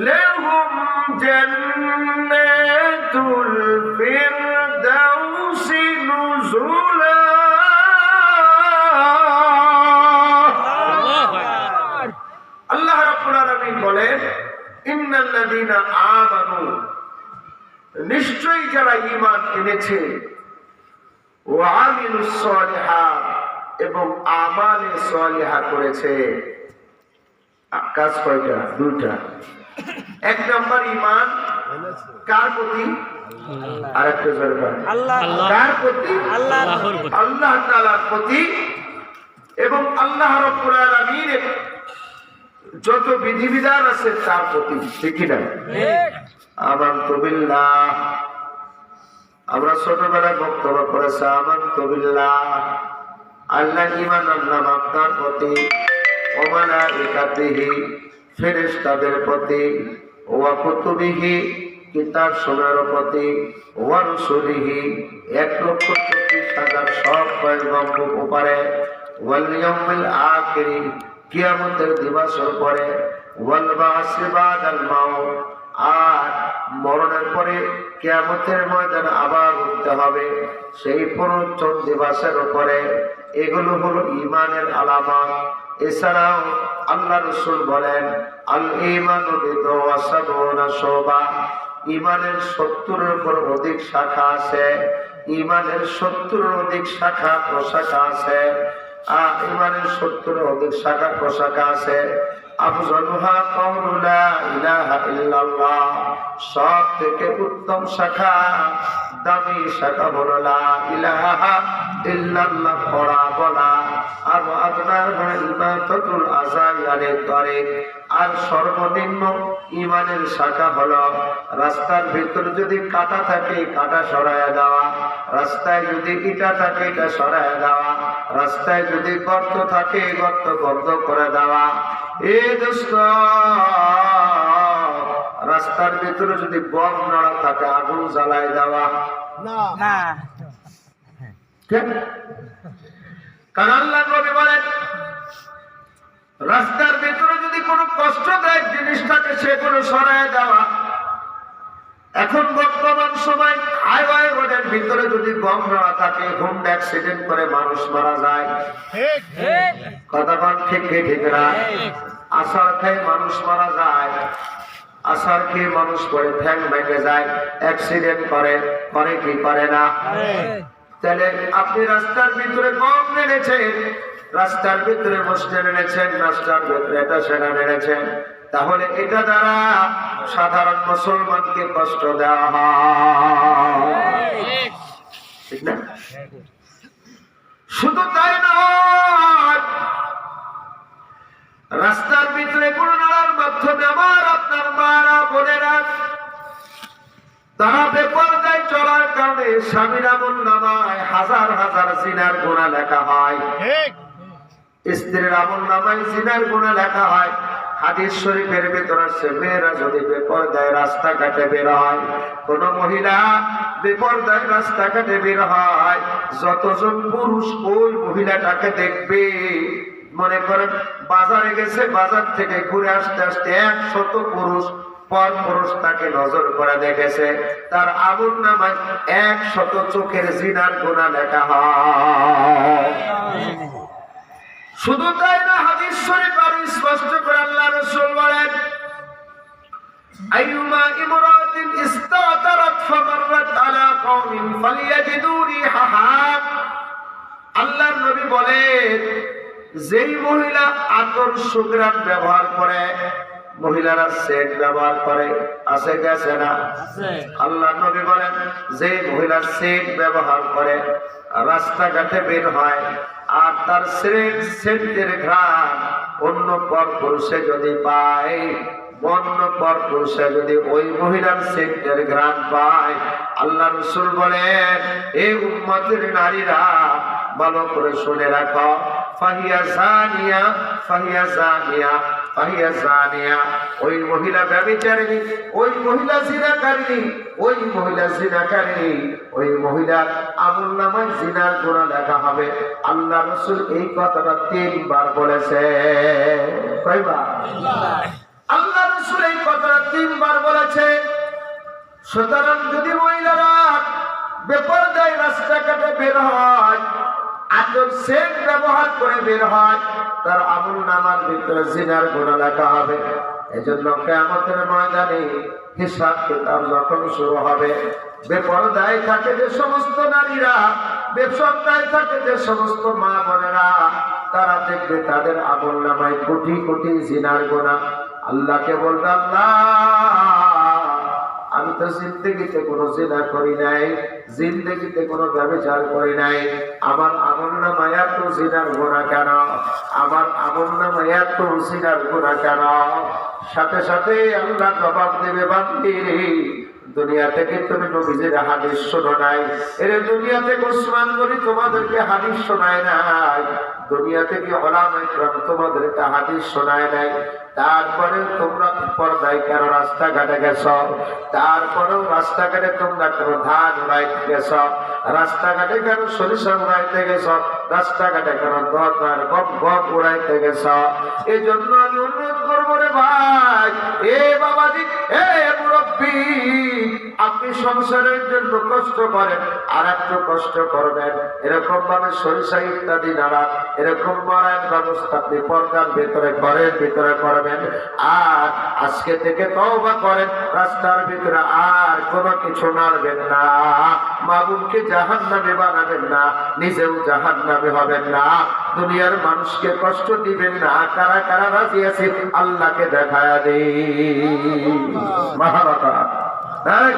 لهم جنات الفردوس نزلا আল্লাহ রাব্বুল আলামিন বলেন ইন্নাল্লাযীনা আমানু নিশ্চয়ই যারা ঈমান এনেছে ওয়া আমিলুস সালিহাত এবং আমালে সালিহা করেছে আ- কাজ কয়টা দুইটা এক নম্বর ঈমান কার প্রতি? আর একটা আল্লাহ। কার প্রতি? আল্লাহ আল্লাহর আল্লাহ তাআলার প্রতি। এবং আল্লাহ রাব্বুল আলামিনের যত বিধিবিধান আছে তার প্রতি। ঠিকই না বিল্লাহ আমরা ছোটবেলায় বক্তব্য করেছি আমান্ত বিল্লাহ আল্লাহ ইমান আনলাম আপনার প্রতি একাতিহি ফেরেশতাদের প্রতি, ওয়া কুতুবিহি, কিতাব সোনার প্রতি, ওয়া রসুলিহি, এক লক্ষ চব্বিশ হাজার সব পয়গম্বর উপরে, ওয়াল ইয়াউমিল আখিরি, কিয়ামতের দিবসের পরে, ওয়াল বাসি বাদাল মাউত, আর মরণের পরে কেয়ামতের ময়দান আবার উঠতে হবে। সেই পুনরুত্থন দিবসের উপরে, এগুলো হলো ইমানের আলামত। এছাড়াও আল্লাহ রসুল বলেন, আল ইমান শোভা ইমানের সত্তরের উপর অধিক শাখা আছে ইমানের সত্তরের অধিক শাখা প্রশাখা আছে, আর সত্তরের অধিক শাখা আছে। সব থেকে উত্তম শাখা, দামি শাখা ইলাহা বলা। আর আপনার ইমাতাতুল আযায়ারে তরে আর সর্বনিম্ন ইমানের শাখা হলো রাস্তার ভিতর যদি কাটা থাকে কাটা সরায় দেওয়া। রাস্তায় যদি ইটা থাকে এটা সরায় দেওয়া। রাস্তায় যদি গর্ত থাকে গর্ত বন্ধ করে দেওয়া। এ দোস্ত রাস্তার ভিতরে যদি বম নড়া থাকে আগুন জ্বালায় দেওয়া। না। কেন? কারণ আল্লাহ নবী বলেন রাস্তার ভিতরে যদি কোনো কষ্টদায়ক জিনিস থাকে সেগুলো সরায় দেওয়া। এখন বর্তমান সময় হাইওয়ে রোডের ভিতরে যদি বম নড়া থাকে হুন্ড অ্যাক্সিডেন্ট করে মানুষ মারা যায়। কথা বল ঠিক ঠিক না? আসার খেয়ে মানুষ মারা যায় আসার খেয়ে মানুষ পরে ঠ্যাং ভেঙে যায় অ্যাক্সিডেন্ট করে করে কি করে না? তাহলে আপনি রাস্তার ভিতরে কম নেড়েছেন রাস্তার ভিতরে বসতে নেড়েছেন রাস্তার ভিতরে এটা সেটা নেড়েছেন তাহলে এটা দ্বারা সাধারণ মুসলমানকে কষ্ট দেওয়া শুধু তাই নয়, রাস্তার ভিতরে কোন নাড়ার মাধ্যমে আমার আপনার মারা বোনেরা, তারা কারণে স্বামীর আমল নামায় হাজার হাজার জিনার গোনা লেখা হয়। স্ত্রীর আমল নামায় জিনার গোনা লেখা হয়। হাদিস শরীফের ভেতর আছে মেয়েরা যদি বেপরদায় রাস্তাঘাটে বের হয় কোন মহিলা বেপরদায় রাস্তাঘাটে বের হয় যতজন পুরুষ ওই মহিলাটাকে দেখবে মনে করেন বাজারে গেছে বাজার থেকে ঘুরে আসতে আসতে একশত পুরুষ পর পুরুষ তাকে নজর করে দেখেছে। তার আমল নামায় এক শত চোখের জিনার গোনা শুধু তাই না স্পষ্ট করে আল্লাহ রাসূল নবী বলেন, যেই মহিলা আতর সুগ্রাম ব্যবহার করে মহিলারা সেট ব্যবহার করে আছে গেছে না? আল্লাহ নবী বলেন যে মহিলা সেট ব্যবহার করে রাস্তাঘাটে বের হয় আর তার সেট সেন্টের ঘ্রাণ অন্য পর পুরুষে যদি পায় অন্য পর পুরুষে যদি ওই মহিলার সেটের ঘ্রাণ পায় আল্লাহ রসুল বলেন এই উম্মতের নারীরা ভালো করে শুনে রাখো ফাহিয়া জানিয়া ফাহিয়া জানিয়া ওই মহিলা ব্যভিচারিণী, ওই মহিলা জিনাকারিণী, ওই মহিলা জিনাকারিণী, ওই মহিলার আমল নামায় জিনার গোনা লেখা হবে। আল্লাহ রসুল এই কথাটা তিনবার বলেছে। কয়বার? আল্লাহ রসুল এই কথাটা তিনবার বলেছে। সুতরাং যদি মহিলারা বেপরদায় রাস্তাঘাটে বের হয় আতর সেট ব্যবহার করে বের হয়, তার আমল নামার ভিতরে জিনার গোনা লেখা হবে। এজন্য কেমতের ময়দানে হিসাব কিতাব যখন শুরু হবে, বেপরদায় থাকে যে সমস্ত নারীরা বেপরদায় থাকে যে সমস্ত মা বোনেরা, তারা দেখবে তাদের আমল নামায় কোটি কোটি জিনার গোনা। আল্লাহকে বলবে, আল্লাহ! তো জিন্দগিতে কোনো জেনা করি নাই, জিন্দগিতে কোনো ব্যবচার করি নাই। আমার আমল নামায় এত জিনার গোনা কেন? আমার আমল নামায় এত জিনার গোনা কেন? সাথে সাথে আল্লাহ জবাব দেবে বান্দি দুনিয়া থেকে তুমি নবীজির হাদিস শোনো নাই। এর দুনিয়া থেকে উসমান গনি তোমাদেরকে হাদিস শোনায় নাই। দুনিয়া থেকে ওলাম ইকরাম তোমাদেরকে হাদিস শোনায় নাই। তারপরে তোমরা পর্দায় কেন রাস্তাঘাটে গেছ, তারপরেও রাস্তাঘাটে তোমরা কেন ধান উড়াই গেছ। রাস্তাঘাটে কেন সরিষা উড়াইতে গেছ রাস্তাঘাটে কেন দরকার গম গম উড়াইতে গেছ? এই জন্য আমি অনুরোধ করব রে ভাই, এ বাবাজি, এ মুরব্বী, আপনি সংসারের জন্য কষ্ট করেন, আর একটু কষ্ট করবেন। এরকম ভাবে সরিষা ইত্যাদি নাড়া, এরকম মারায়ণ ব্যবস্থা আপনি পর্দার ভেতরে ঘরের ভিতরে করবেন। আর আজকে থেকে তওবা করেন, রাস্তার ভিতরে আর কোনো কিছু নাড়বেন না। মাবুনকে জাহান নামে বানাবেন না, নিজেও জাহান নামে হবেন না। দুনিয়ার মানুষকে কষ্ট দিবেন না, কারা কারা রাজি আছে আল্লাহকে দেখা দিই মহাবাতা হ্যাঁ